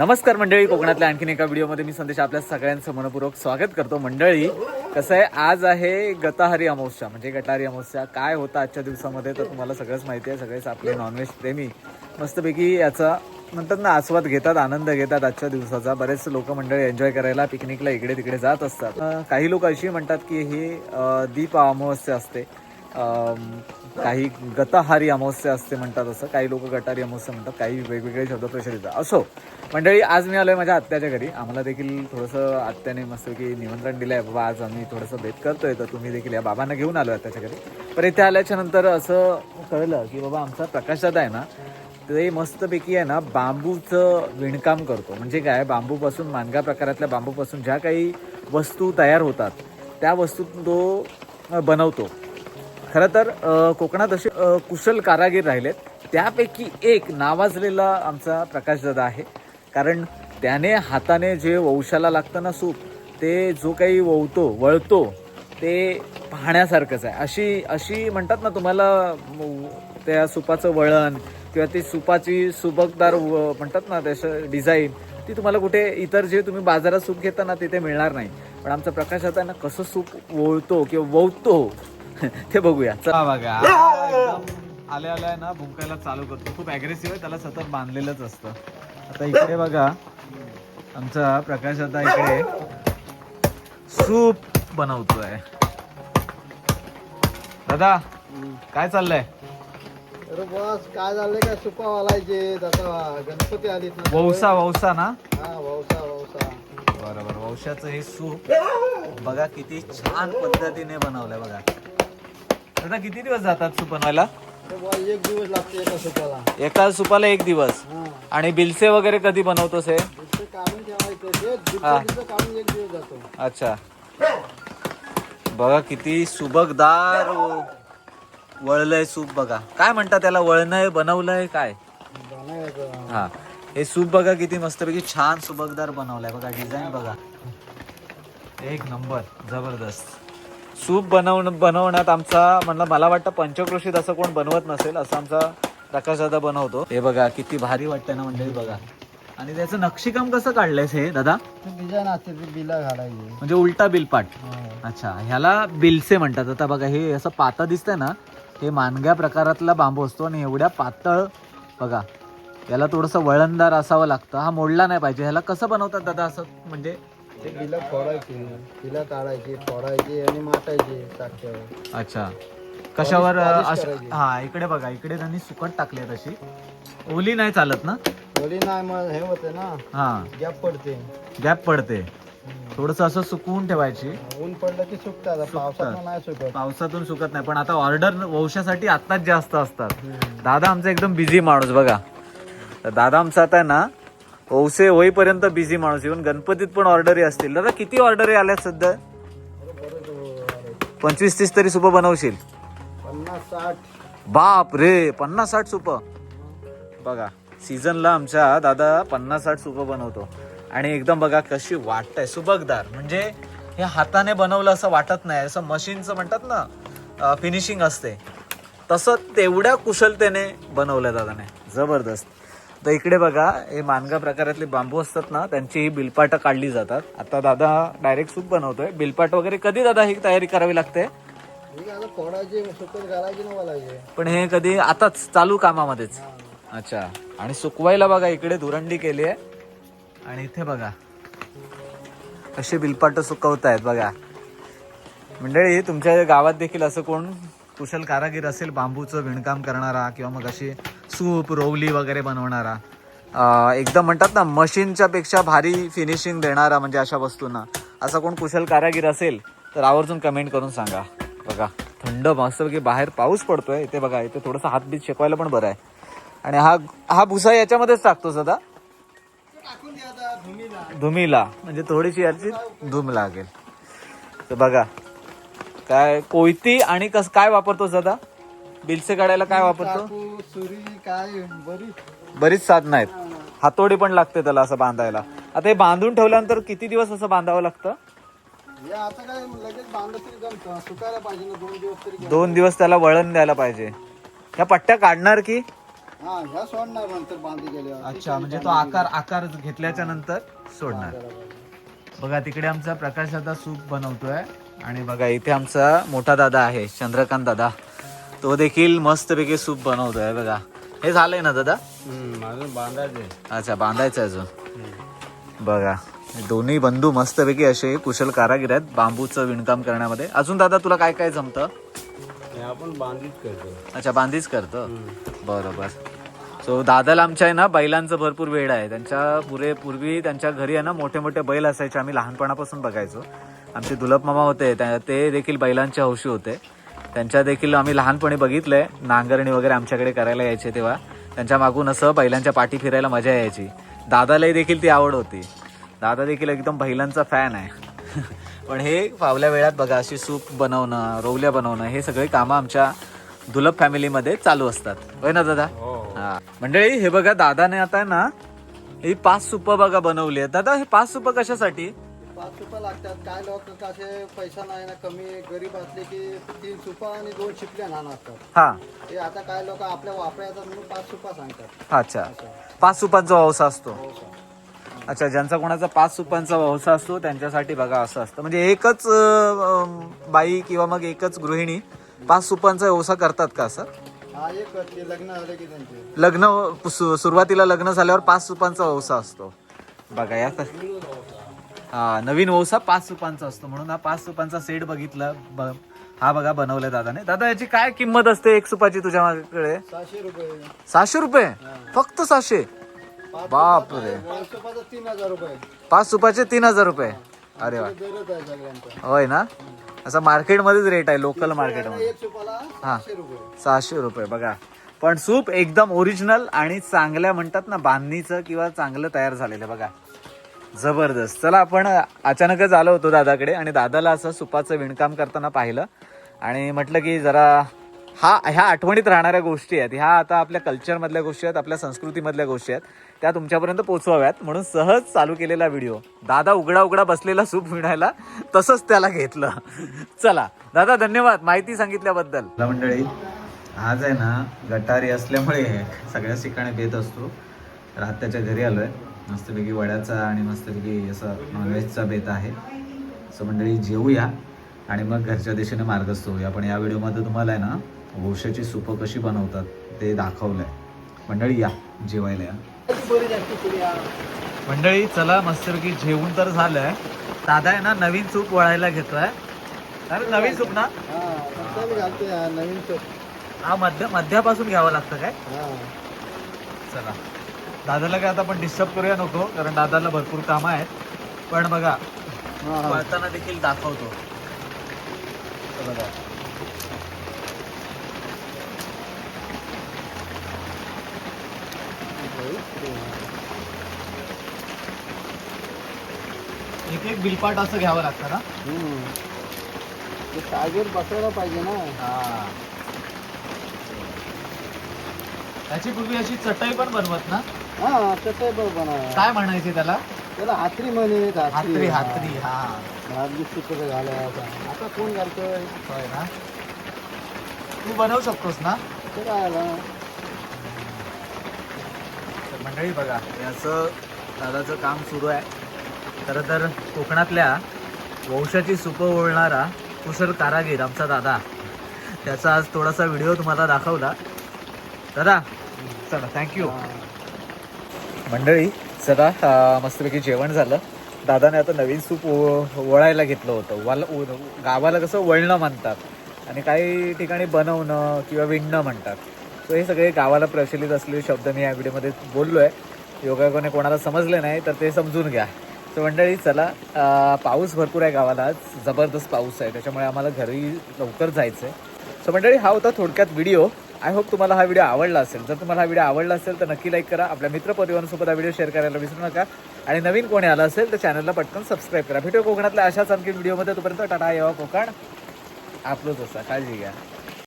नमस्कार मंडळी कोकणातल्या आणखीन एका व्हिडिओमध्ये मी संदेश आपल्या सगळ्यांचं मनपूर्वक स्वागत करतो. मंडळी कसं आहे? आज आहे गताहारी अमावस्या म्हणजे गटारी अमावस्या. काय होतं आजच्या दिवसामध्ये? तर तुम्हाला सगळंच माहिती आहे. सगळेच आपले नॉनव्हेज प्रेमी. मस्तपैकी याचा म्हणतात ना आस्वाद घेतात आनंद घेतात आजच्या दिवसाचा. बरेच लोक मंडळी एन्जॉय करायला पिकनिकला इकडे तिकडे जात असतात. काही लोक अशी म्हणतात की ही दीप अमावस्या असते. काही गताहारी अमावस्या असते म्हणतात असं काही लोक गटारी अमावस्या म्हणतात काही वेगवेगळे शब्द प्रचलित असो मंडळी आज मी आलोय माझ्या आत्याच्या घरी. आम्हाला देखील थोडंसं आत्याने मस्त की निमंत्रण दिलं आहे बाबा आज आम्ही थोडंसं भेट करतोय तर तुम्ही देखील या बाबांना घेऊन आलो आत्याच्या घरी. पण इथे आल्याच्यानंतर असं कळलं की बाबा आमचा प्रकाशात आहे ना ते मस्तपैकी आहे ना बांबूचं विणकाम करतो. म्हणजे काय बांबूपासून मानगा प्रकारातल्या बांबूपासून ज्या काही वस्तू तयार होतात त्या वस्तू तो बनवतो. खरं तर कोकणात असे कुशल कारागीर राहिलेत. त्यापैकी एक नावाजलेला आमचा प्रकाशदादा आहे. कारण त्याने हाताने जे वंशाला लागतं ना सूप ते जो काही वळतो वळतो ते पाहण्यासारखंच आहे. अशी अशी म्हणतात ना तुम्हाला त्या सुपाचं वळण किंवा ती सुपाची सुबकदार व- म्हणतात ना त्याचं डिझाईन ती तुम्हाला कुठे इतर जे तुम्ही बाजारात सूप घेता ना तिथे मिळणार नाही. पण आमचा प्रकाश आता ना कसं सूप वळतो किंवा वळतो ते बघूया. चला. बघा. एकदम आल्या आल्या ना भुंकायला चालू करतो. खूप अग्रेसिव्ह आहे त्याला सतत बांधलेलंच असतं. आता इकडे बघा. आमचा प्रकाश आता इकडे सूप बनवतोय. दादा काय चाललंय? अरे बस काय झालंय काय? सुपा वालायचे आता गणपती आलीत ना. वौसा वौसा ना? हा वौसा वौसा. बरोबर वंशाचं हे सूप बघा किती छान पद्धतीने बनवलंय बघा. दादा किती दिवस जातात सूप बनवायला अरे बुवा, एक दिवस लागते एका सुपाला. एका सुपाला एक दिवस? हा. आणि बिलसे वगैरे कधी बनवतोस हे? दुसरं काढून ठेवायचं ते हा. दुसरं काढून एक दिवस जातो. अच्छा. बघा किती सुबकदार व- वळलंय सूप बघा. काय म्हणतात त्याला? वळणय बनवलंय काय? बनायचं हा. हे सूप बघा किती मस्तपैकी छान सुबकदार बनवलंय. बघा डिझाईन बघा. एक नंबर. जबरदस्त. सूप बनवण बनवण्यात आमचा म्हणलं मला वाटतं पंचक्रोशीत असं कोण बनवत नसेल असं आमचा प्रकाश दादा बनवतो. हे बघा किती भारी वाटतंय ना मंडळी बघा. आणि त्याचं नक्षीकाम कसं काढलंयस हे दादा? बिला घालायची. म्हणजे उलटा बिलपाट. हा. अच्छा ह्याला बिलसे म्हणतात. आता बघा हे असं पातळ दिसतंय ना हे मानग्या प्रकारातला बांबू असतो आणि एवढ्या पातळ बघा. याला थोडंसं वळणदार असावं लागतं. हा मोडला नाही पाहिजे. ह्याला कसं बनवतात दादा असं म्हणजे ते बिला फोडायची बिला काढायची फोडायची आणि माटायची टाक्यावर अच्छा. कशावर polish अश- करायची. हा इकडे बघा इकडे त्यांनी सुकट टाकली आहे तशी. ओली नाही चालत ना? वली नाही मग हे होते ना हा. गॅप पडते. गॅप पडते. थोडस असं सुकवून ठेवायची. ऊन पडलं की सुकतात पावसात नाही सुकत. पावसातून सुकत नाही पण आता ऑर्डर वंशासाठी आत्ताच जास्त असतात. दादा आमचा एकदम बिझी माणूस बघा. तर दादा आमचा आता आहे ना औसे होईपर्यंत बिझी माणूस. येऊन गणपतीत पण ऑर्डरी असतील. दादा किती ऑर्डरी आल्यात सध्या? पंचवीस तीस तरी सुप बनवशील. बाप रे पन्नास साठ सुप. बघा सीझनला आमच्या दादा पन्नास साठ सुप बनवतो. आणि एकदम बघा कशी वाटतंय सुबकदार. म्हणजे हे हाताने बनवलं असं वाटत नाही. असं मशीनचं म्हणतात ना फिनिशिंग असते. तसं तेवढ्या कुशलतेने बनवलं दादाने. जबरदस्त. तर इकडे बघा हे मानगा प्रकारातले बांबू असतात ना त्यांची ही बिलपाटं काढली जातात. आता दादा डायरेक्ट सूप बनवतोय. बिलपाट वगैरे कधी दादा ही तयारी करावी लागते? पण हे कधी आताच चालू कामामध्येच. अच्छा. आणि सुकवायला बघा इकडे धुरंडी केली आहे. आणि इथे बघा. कसे बिलपाट सुकवतायत बघा. मंडळी तुमच्या गावात देखील असं कोण कुशल कारागीर असेल बांबूचं विणकाम करणारा किंवा मग अशी सूप रोवली वगैरे बनवणारा. एकदम म्हणतात ना मशीनच्या पेक्षा भारी फिनिशिंग देणारा म्हणजे अशा वस्तूंना. असा कोण कुशल कारागीर असेल तर आवर्जून कमेंट करून सांगा. बघा थंड मस्तपैकी बाहेर पाऊस पडतोय. इथे बघा इथे थोडंसं हात बीत शेकवायला पण बरं आहे. आणि हा हा भुसा याच्यामध्येच टाकतो सदा धुमीला. धुमीला म्हणजे थोडीशी याची धूम लागेल. तर बघा काय कोयती आणि कस काय वापरतो सदा बिलसे काढायला काय वापरतो? चाकू सुरी काय बरी. बरीच साधनं आहेत. हातोडी पण लागते त्याला असं बांधायला. आता हे बांधून ठेवल्यानंतर किती दिवस असं बांधावं लागतं? हे आता काय लगेच बांधलं तरी जमतं सुकायला पाहिजे ना दोन दिवस तरी घ्या. दोन दिवस त्याला वळण द्यायला पाहिजे. ह्या पट्ट्या काढणार की? हा ह्या सोडणार नंतर बांधी गेल्यावर. अच्छा म्हणजे तो आकार आकार घेतल्याच्या नंतर सोडणार. बघा तिकडे आमचा प्रकाश दादा सूप बनवतोय. आणि बघा इथे आमचा मोठा दादा आहे चंद्रकांत दादा. तो देखील मस्तपैकी सूप बनवतोय बघा. हे झालंय ना दादा? बांधायचे अच्छा बांधायचं आहे अजून. बघा हे दोन्ही बंधू मस्तपैकी असे कुशल कारागीर आहेत बांबूचं विणकाम करण्यामध्ये. अजून दादा तुला काय काय जमतं? आपण बांधीच करतो. अच्छा बांधीच करतं? बरोबर. सो दादाला आमच्या आहे ना बैलांचं भरपूर वेळ आहे. त्यांच्या पुरे पूर्वी त्यांच्या घरी आहे ना मोठे मोठे बैल असायचे. आम्ही लहानपणापासून बघायचो. आमचे दुलप मामा होते त्या- ते देखील बैलांचे हौशी होते. त्यांच्या देखील आम्ही लहानपणी बघितलंय नांगरणी वगैरे आमच्याकडे करायला यायचे तेव्हा. त्यांच्या मागून असं बैलांच्या पाठी फिरायला मजा यायची. दादालाही देखील ती आवड होती. दादा देखील एकदम बैलांचा फॅन आहे. पण हे फावल्या वेळात बघा अशी सूप बनवणं रोवल्या बनवणं हे सगळे कामं आमच्या दुलप फॅमिलीमध्ये चालू असतात. होय ना दादा? हा. मंडळी हे बघा दादाने आता ना ही पाच सुप बघा बनवली आहेत. दादा हे पाच सुप कशासाठी? पाच सुपा लागतात. काय लोक कसे पैसा नाही ना कमी गरीब असले की तीन सुपा आणि दोन शिपल्या लहान असतात. हा. ते आता काय लोक आपल्या वापरायचं म्हणून पाच सुपा सांगतात. अच्छा. पाच सुपांचा व्यवसाय असतो. हो का अच्छा ज्यांचा कोणाचा पाच सुपांचा व्यवसाय असतो त्यांच्यासाठी बघा असं असतं. म्हणजे एकच अं, अं, बाई किंवा मग एकच गृहिणी पाच सुपांचा व्यवसाय करतात का असं? हा एक लग्न झाले की त्यांचे. लग्न सु- सुरुवातीला लग्न झाल्यावर पाच सुपांचा व्यवसाय असतो. बघा या हा नवीन व्यवसाय पाच सुपांचा असतो म्हणून हा पाच सुपांचा सेट बघितला ब- हा बघा बनवलाय दादाने. दादा याची काय किंमत असते एक सुपाची सहाशे रुपये. सहाशे रुपये? फक्त सहाशे? पाच बापरे. पाच सुपाचं तीन हजार रुपये. पाच सुपाचे तीन हजार रुपये. अरे वा. दरच आहे सगळ्यांचा. होय ना? असं मार्केटमध्येच रेट आहे लोकल मार्केटमध्ये एक सुपाला सहाशे रुपये. सहाशे रुपये बघा. पण सूप एकदम ओरिजिनल आणि चांगल्या म्हणतात ना बांधणीचं किंवा चांगलं तयार झालेलं बघा. जबरदस्त. चला आपण अचानकच आलो होतो दादाकडे आणि दादाला असं सुपाचं विणकाम करताना पाहिलं आणि म्हटलं की जरा हा ह्या आठवणीत राहणाऱ्या गोष्टी आहेत. ह्या आता आपल्या कल्चरमधल्या गोष्टी आहेत आपल्या संस्कृतीमधल्या गोष्टी आहेत. त्या तुमच्यापर्यंत पोचवाव्यात. म्हणून सहज चालू केलेला व्हिडिओ. दादा उघडा उघडा बसलेला सूप विणायला तसंच त्याला घेतलं. चला दादा धन्यवाद माहिती सांगितल्याबद्दल. मंडळी आज आहे ना गटारी असल्यामुळे सगळ्याच ठिकाणी भेट असतो. रात्याच्या घरी आलोय. मस्तपैकी वड्याचा आणि मस्तपैकी असं नॉनव्हेजचा बेत आहे. सो मंडळी जेवूया आणि मग घरच्या दिशेने मार्गस्थ होऊया. पण या व्हिडिओमध्ये तुम्हाला आहे ना गोशाची सुपं कशी बनवतात ते दाखवलंय. मंडळी या जेवायला या. मंडळी चला मस्तपैकी जेवून तर झालंय. दादा आहे ना नवीन सूप वळायला घेतोय अरे नवीन सूप ना? नवीन सूप. हा मध्य मध्यापासून घ्यावं लागतं काय? हा. चला. दादाला काय आता आपण डिस्टर्ब करूया नको कारण दादाला भरपूर कामं आहेत. पण बघा. वळताना देखील दाखवतो. बघा. एक एक बिलपाट असं घ्यावं लागतं ना? टायगर बसवायला पाहिजे ना. हा. त्याची पूर्वी अशी चटई पण बनवत ना? हा तसं बरं बनवा काय म्हणायचे त्याला? त्याला हातरी म्हणे हातरी. हातरी हा. भाजी आता आता कोण घालतोय होय ना? तू बनवू शकतोस ना? ते काय आला तर मंडळी बघा याचं दादाचं काम सुरू आहे. खरं तर कोकणातल्या वंशाची सुपं ओळणारा कुशल कारागीर आमचा दादा. त्याचा आज थोडासा व्हिडिओ तुम्हाला दाखवला. दादा चला थँक्यू मंडळी चला मस्तपैकी जेवण झालं. दादाने आता नवीन सूप वळायला घेतलं होतं. वाल गावाला कसं वळणं म्हणतात आणि काही ठिकाणी बनवणं किंवा विणणं म्हणतात. सो हे सगळे गावाला प्रचलित असलेले शब्द मी या व्हिडिओमध्ये बोललो आहे योगायोगाने कोणाला समजले नाही तर ते समजून घ्या. तर मंडळी चला पाऊस भरपूर आहे गावाला. आज जबरदस्त पाऊस आहे. त्याच्यामुळे आम्हाला घरी लवकर जायचं आहे सो मंडळी हा होता थोडक्यात व्हिडिओ. आय होप तुम्हाला हा व्हिडिओ आवडला असेल. जर तुम्हाला हा व्हिडिओ आवडला असेल तर नक्की लाईक करा. आपल्या मित्रपरिवारांसोबत हा व्हिडिओ शेअर करायला विसरू नका. आणि नवीन कोणी आला असेल तर चॅनलला पटकन सबस्क्राईब करा. व्हिडिओ कोकणातल्या अशाच आणखी व्हिडिओमध्ये तोपर्यंत टाटा येवा कोकण. आपलंच असा काळजी घ्या.